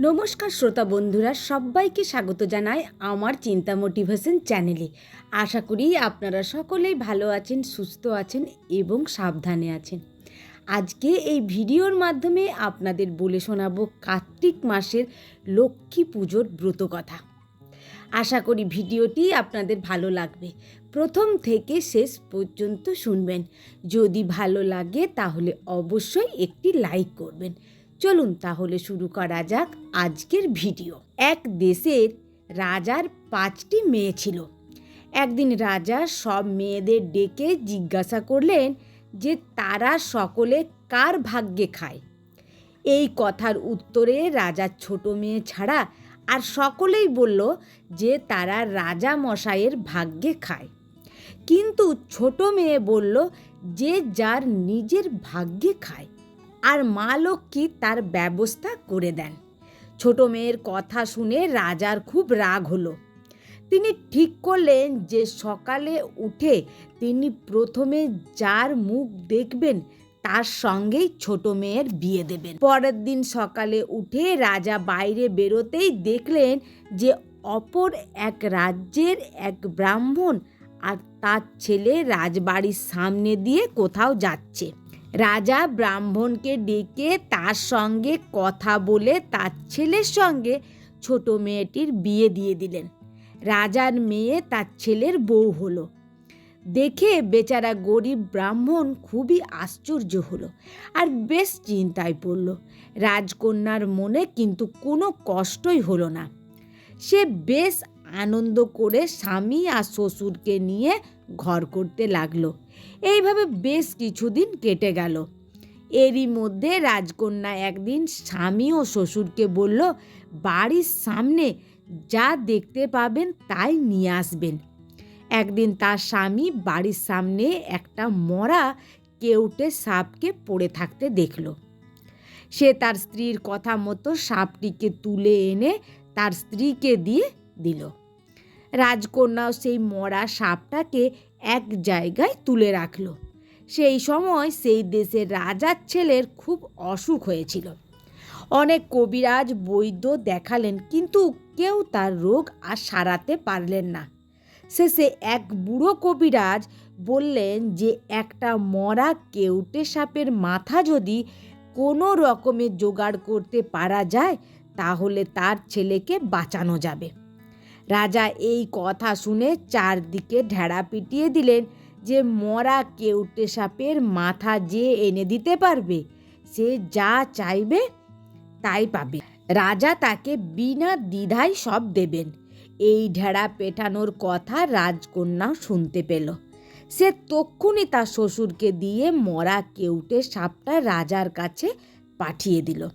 নমস্কার শ্রোতা বন্ধুরা, সবাইকে স্বাগত জানাই আমার চিন্তা মোটিভেশন চ্যানেলে। আশা করি আপনারা সকলেই ভালো আছেন, সুস্থ আছেন এবং সাবধানে আছেন। আজকে এই ভিডিওর মাধ্যমে আপনাদের বলে শোনাবো কার্তিক মাসের লক্ষ্মী পুজোর ব্রত কথা। আশা করি ভিডিওটি আপনাদের ভালো লাগবে। প্রথম থেকে শেষ পর্যন্ত শুনবেন। যদি ভালো লাগে তাহলে অবশ্যই একটি লাইক করবেন। চলুন তাহলে শুরু করা যাক আজকের ভিডিও। এক দেশের রাজার পাঁচটি মেয়ে ছিল। একদিন রাজা সব মেয়েদের ডেকে জিজ্ঞাসা করলেন যে তারা সকলে কার ভাগ্যে খায়। এই কথার উত্তরে রাজার ছোট মেয়ে ছাড়া আর সকলেই বলল যে তারা রাজা মশাইয়ের ভাগ্যে খায়। কিন্তু ছোট মেয়ে বলল যে যার নিজের ভাগ্যে খায়। আর মা লক্ষ্মী তার ব্যবস্থা করে দেন। ছোট মেয়ের কথা শুনে রাজার খুব রাগ হলো। তিনি ঠিক করলেন যে সকালে উঠে তিনি প্রথমে যার মুখ দেখবেন তার সঙ্গেই ছোট মেয়ের বিয়ে দেবেন। পরের দিন সকালে উঠে রাজা বাইরে বেরোতেই দেখলেন যে অপর এক রাজ্যের এক ব্রাহ্মণ আর তার ছেলে রাজবাড়ির সামনে দিয়ে কোথাও যাচ্ছে। রাজা ব্রাহ্মণকে ডেকে তার সঙ্গে কথা বলে তার ছেলের সঙ্গে ছোট মেয়েটির বিয়ে দিয়ে দিলেন। রাজার মেয়ে তার ছেলের বউ হলো। দেখে বেচারা গরিব ব্রাহ্মণ খুবই আশ্চর্য হলো আর বেশ চিন্তায় পড়ল। রাজকন্যার মনে কিন্তু কোনো কষ্টই হলো না। সে বেশ আনন্দ করে স্বামী আর শ্বশুরকে নিয়ে ঘর করতে লাগল। এইভাবে বেশ কিছুদিন কেটে গেল। এরই মধ্যে রাজকন্যা একদিন স্বামী ও শ্বশুরকে বলল, বাড়ির সামনে যা দেখতে পাবেন তাই নিয়ে আসবেন। একদিন তার স্বামী বাড়ির সামনে একটা মরা কেউটে সাপকে পড়ে থাকতে দেখল। সে তার স্ত্রীর কথা মতো সাপটিকে তুলে এনে তার স্ত্রীকে দিয়ে দিল। রাজকন্যাও সেই মরা সাপটাকে এক জায়গায় তুলে রাখল। সেই সময় সেই দেশের রাজার ছেলের খুব অসুখ হয়েছিল। অনেক কবিরাজ, বৈদ্য দেখালেন, কিন্তু কেউ তার রোগ আর সারাতে পারলেন না। শেষে এক বুড়ো কবিরাজ বললেন যে, একটা মরা কেউটে সাপের মাথা যদি কোনো রকমে জোগাড় করতে পারা যায়, তাহলে তার ছেলেকে বাঁচানো যাবে। রাজা এই কথা শুনে চারদিকে ঢেড়া পিটিয়ে দিলেন যে মরা কেউটে সাপের মাথা যে এনে দিতে পারবে, সে যা চাইবে তাই পাবে। রাজা তাকে বিনা দ্বিধায় সব দেবেন। এই ঢেড়া পেটানোর কথা রাজকন্যা শুনতে পেল। সে তক্ষুনি তার শ্বশুরকে দিয়ে মরা কেউটে সাপটা রাজার কাছে পাঠিয়ে দিল।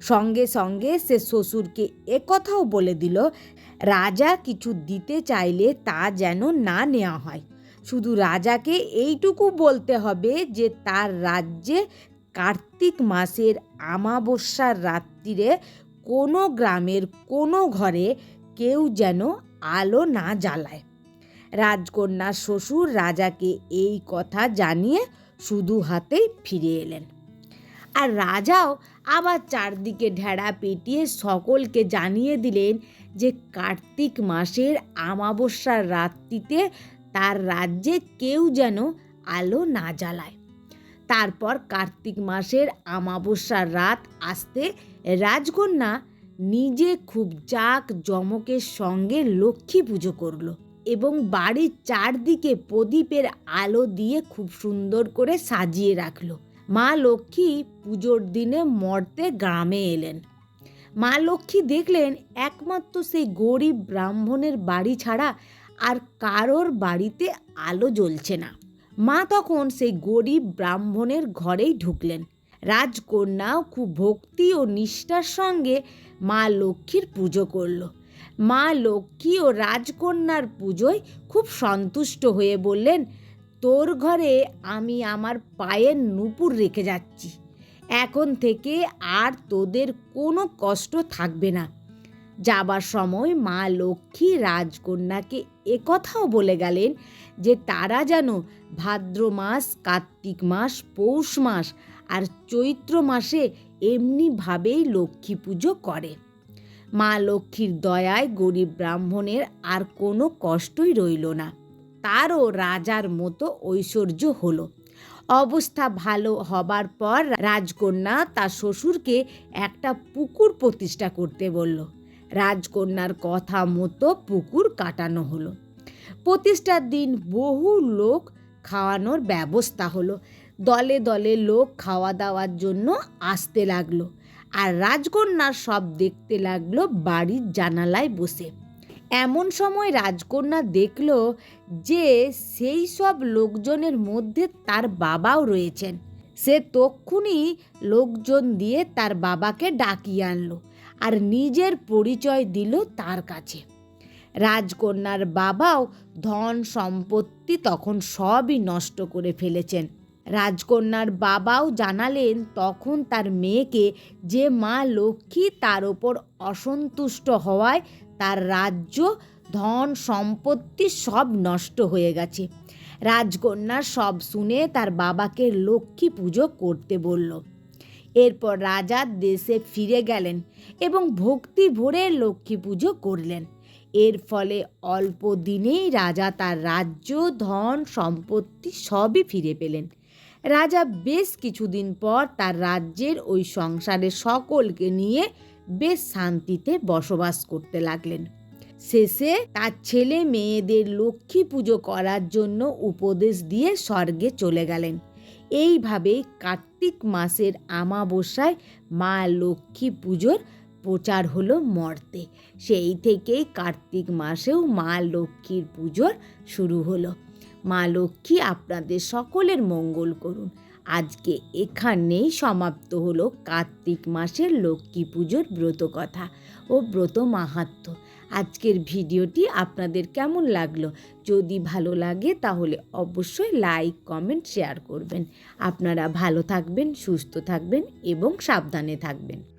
সঙ্গে সঙ্গে সে শ্বশুরকে একথাও বলে দিল রাজা কিছু দিতে চাইলে তা যেন না নেওয়া হয়। শুধু রাজাকে এইটুকু বলতে হবে যে, তার রাজ্যে কার্তিক মাসের আমাবস্যার রাত্রিরে কোনো গ্রামের কোনো ঘরে কেউ যেন আলো না জ্বালায়। রাজকন্যার শ্বশুর রাজাকে এই কথা জানিয়ে শুধু হাতেই ফিরে এলেন। আর রাজাও আবার চারদিকে ঢেড়া পেটিয়ে সকলকে জানিয়ে দিলেন যে কার্তিক মাসের আমাবস্যার রাত্রিতে তার রাজ্যে কেউ যেন আলো না জ্বালায়। তারপর কার্তিক মাসের আমাবস্যার রাত আসতে রাজকন্যা নিজে খুব জাক জমকের সঙ্গে লক্ষ্মী পুজো করল এবং বাড়ির চারদিকে প্রদীপের আলো দিয়ে খুব সুন্দর করে সাজিয়ে রাখল। মা লক্ষ্মী পুজোর দিনে মর্তে গ্রামে এলেন। মা লক্ষ্মী দেখলেন একমাত্র সেই গরিব ব্রাহ্মণের বাড়ি ছাড়া আর কারোর বাড়িতে আলো জ্বলছে না। মা তখন সেই গরিব ব্রাহ্মণের ঘরেই ঢুকলেন। রাজকন্যাও খুব ভক্তি ও নিষ্ঠার সঙ্গে মা লক্ষ্মীর পুজো করল। মা লক্ষ্মী ও রাজকন্যার পুজোয় খুব সন্তুষ্ট হয়ে বললেন, তোর ঘরে আমি আমার পায়ের নুপুর রেখে যাচ্ছি। এখন থেকে আর তোদের কোনো কষ্ট থাকবে না। যাবার সময় মা লক্ষ্মী রাজকন্যাকে একথাও বলে গেলেন যে তারা যেন ভাদ্র মাস, কার্তিক মাস, পৌষ মাস আর চৈত্র মাসে এমনিভাবেই লক্ষ্মী পুজো করে। মা লক্ষ্মীর দয়ায় গরিব ব্রাহ্মণের আর কোনো কষ্টই রইল না। তারও রাজার মতো ঐশ্বর্য হলো। অবস্থা ভালো হবার পর রাজকন্যা তার শ্বশুরকে একটা পুকুর প্রতিষ্ঠা করতে বলল। রাজকন্যার কথা মতো পুকুর কাটানো হলো। প্রতিষ্ঠার দিন বহু লোক খাওয়ানোর ব্যবস্থা হলো। দলে দলে লোক খাওয়া দাওয়ার জন্য আসতে লাগল। আর রাজকন্যা সব দেখতে লাগল বাড়ির জানালায় বসে। এমন সময় রাজকন্যা দেখল যে সেই সব লোকজনের মধ্যে তার বাবাও রয়েছেন। সে তক্ষুনি লোকজন দিয়ে তার বাবাকে ডাকিয়ে আনলো আর নিজের পরিচয় দিল তার কাছে। রাজকন্যার বাবাও ধন সম্পত্তি তখন সবই নষ্ট করে ফেলেছেন। রাজকন্যার বাবাও জানালেন তখন তার মেয়েকে যে মা লক্ষ্মী তার ওপর অসন্তুষ্ট হওয়ায় তার রাজ্য, ধন, সম্পত্তি সব নষ্ট হয়ে গেছে। রাজকন্যা সব শুনে তার বাবাকে লক্ষ্মী পুজো করতে বলল। এরপর রাজা দেশে ফিরে গেলেন এবং ভক্তি ভরে লক্ষ্মী পুজো করলেন। এর ফলে অল্প দিনেই রাজা তার রাজ্য, ধন, সম্পত্তি সবই ফিরে পেলেন। রাজা বেশ কিছুদিন পর তার রাজ্যের ওই সংসারে সকলকে নিয়ে বেশ শান্তিতে বসবাস করতে লাগলেন। শেষে তার ছেলে মেয়েদের লক্ষ্মী পুজো করার জন্য উপদেশ দিয়ে স্বর্গে চলে গেলেন। এইভাবেই কার্তিক মাসের আমাবস্যায় মা লক্ষ্মী পুজোর প্রচার হলো মর্তে। সেই থেকেই কার্তিক মাসেও মা লক্ষ্মীর পুজোর শুরু হলো। মা লক্ষ্মী আপনাদের সকলের মঙ্গল করুন। আজকে এখানেই সমাপ্ত হলো কার্তিক মাসের লক্ষ্মী পুজোর ব্রত কথা ও ব্রত মাহাত্ম। আজকের ভিডিওটি আপনাদের কেমন লাগল? যদি ভালো লাগে তাহলে অবশ্যই লাইক, কমেন্ট, শেয়ার করবেন। আপনারা ভালো থাকবেন, সুস্থ থাকবেন এবং সাবধানে থাকবেন।